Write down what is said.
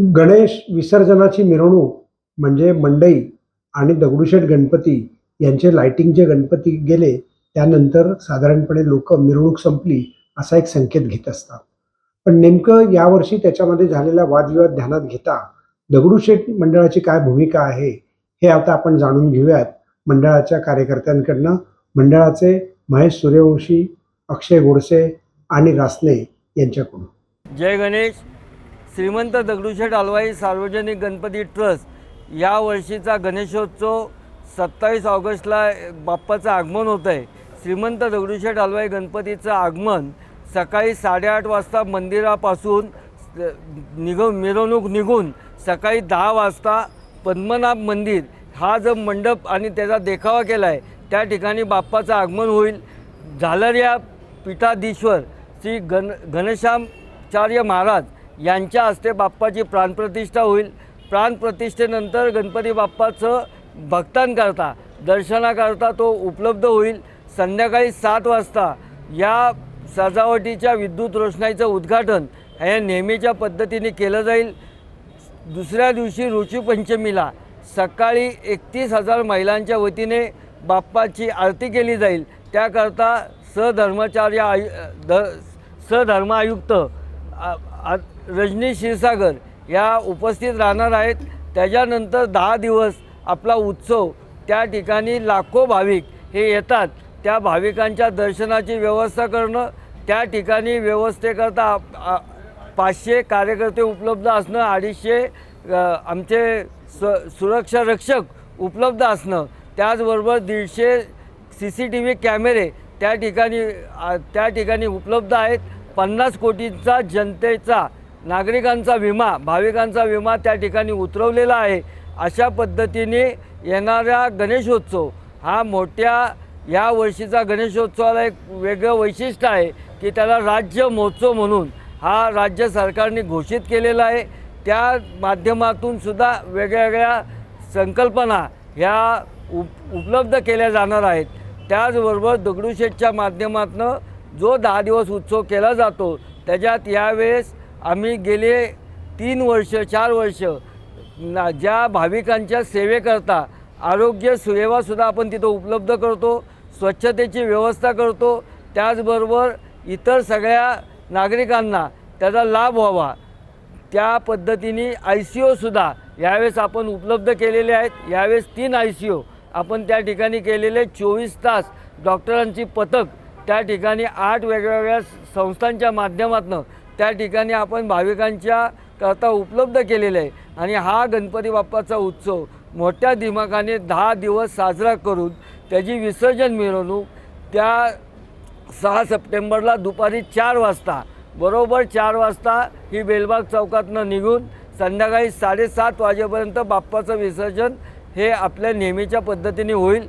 गणेश विसर्जनाची मिरवणूक म्हणजे मंडई आणि दगडूशेठ गणपती यांचे लाइटिंगचे गणपती गेले त्यानंतर साधारणपणे लोक मिरवणूक संपली असा एक संकेत घेत असतात. पण नेमकं यावर्षी त्याच्यामध्ये झालेला वादविवाद ध्यानात घेता दगडूशेठ मंडळाची काय भूमिका आहे हे आता आपण जाणून घेऊयात मंडळाच्या कार्यकर्त्यांकडनं. मंडळाचे महेश सूर्यवंशी अक्षय गोडसे आणि रासने यांच्याकडून. जय गणेश. श्रीमंत दगडूशेठ हलवाई सार्वजनिक गणपती ट्रस्ट या वर्षीचा गणेशोत्सव सत्तावीस ऑगस्टला बाप्पाचं आगमन होतं आहे श्रीमंत दगडूशेठ हलवाई गणपतीचं आगमन सकाळी साडेआठ वाजता मंदिरापासून निघून मिरवणूक निघून सकाळी दहा वाजता पद्मनाभ मंदिर हा जो मंडप आणि त्याचा देखावा केला आहे त्या ठिकाणी बाप्पाचं आगमन होईल. झालर या पीठाधीश्वर श्री गण गणेशामचार्य महाराज यांच्या हस्ते बाप्पाची प्राणप्रतिष्ठा होईल. प्राणप्रतिष्ठेनंतर गणपती बाप्पाचं भक्तांकरता दर्शनाकरता तो उपलब्ध होईल. संध्याकाळी सात वाजता या सजावटीच्या विद्युत रोषणाईचं उद्घाटन हे नेहमीच्या पद्धतीने केलं जाईल. दुसऱ्या दिवशी ऋषीपंचमीला सकाळी एकतीस हजार महिलांच्या वतीने बाप्पाची आरती केली जाईल. त्याकरता सधर्माचार्य आयु ध सधर्म आयुक्त रजनी क्षीरसागर या उपस्थित राहणार आहेत. त्याच्यानंतर दहा दिवस आपला उत्सव त्या ठिकाणी लाखो भाविक हे येतात. त्या भाविकांच्या दर्शनाची व्यवस्था करणं त्या ठिकाणी व्यवस्थेकरता पाचशे कार्यकर्ते उपलब्ध असणं अडीचशे आमचे स सुरक्षा रक्षक उपलब्ध असणं त्याचबरोबर दीडशे सी सी टी व्ही कॅमेरे त्या ठिकाणी त्या ठिकाणी उपलब्ध आहेत. पन्नास कोटींचा जनतेचा नागरिकांचा विमा भाविकांचा विमा त्या ठिकाणी उतरवलेला आहे. अशा पद्धतीने येणारा गणेशोत्सव हा मोठ्या या वर्षीचा गणेशोत्सवाला एक वेगळं वैशिष्ट्य आहे की त्याला राज्य महोत्सव म्हणून हा राज्य सरकारने घोषित केलेला आहे. त्या माध्यमातून सुद्धा वेगवेगळ्या संकल्पना ह्या उप उपलब्ध केल्या जाणार आहेत. त्याचबरोबर दगडूशेठच्या माध्यमातून जो दहा दिवस उत्सव केला जातो त्याच्यात यावेळेस आम्ही गेले तीन वर्ष चार वर्ष ना ज्या भाविकांच्या सेवेकरता आरोग्य सेवासुद्धा आपण तिथं उपलब्ध करतो स्वच्छतेची व्यवस्था करतो त्याचबरोबर इतर सगळ्या नागरिकांना त्याचा लाभ व्हावा. त्या पद्धतीने आय सी ओसुद्धा यावेळेस आपण उपलब्ध केलेले आहेत. यावेळेस तीन आय सी ओ आपण त्या ठिकाणी केलेले. चोवीस तास डॉक्टरांची पथक त्या ठिकाणी आठ वेगवेगळ्या संस्थांच्या माध्यमातून त्या ठिकाणी आपण भाविकांच्या करता उपलब्ध केलेलं आहे. आणि हा गणपती बाप्पाचा उत्सव मोठ्या दिमाखाने दहा दिवस साजरा करून त्याची विसर्जन मिरवणूक त्या सहा सप्टेंबरला दुपारी चार वाजता बरोबर चार वाजता ही बेलबाग चौकातनं निघून संध्याकाळी साडेसात वाजेपर्यंत बाप्पाचं विसर्जन हे आपल्या नेहमीच्या पद्धतीने होईल.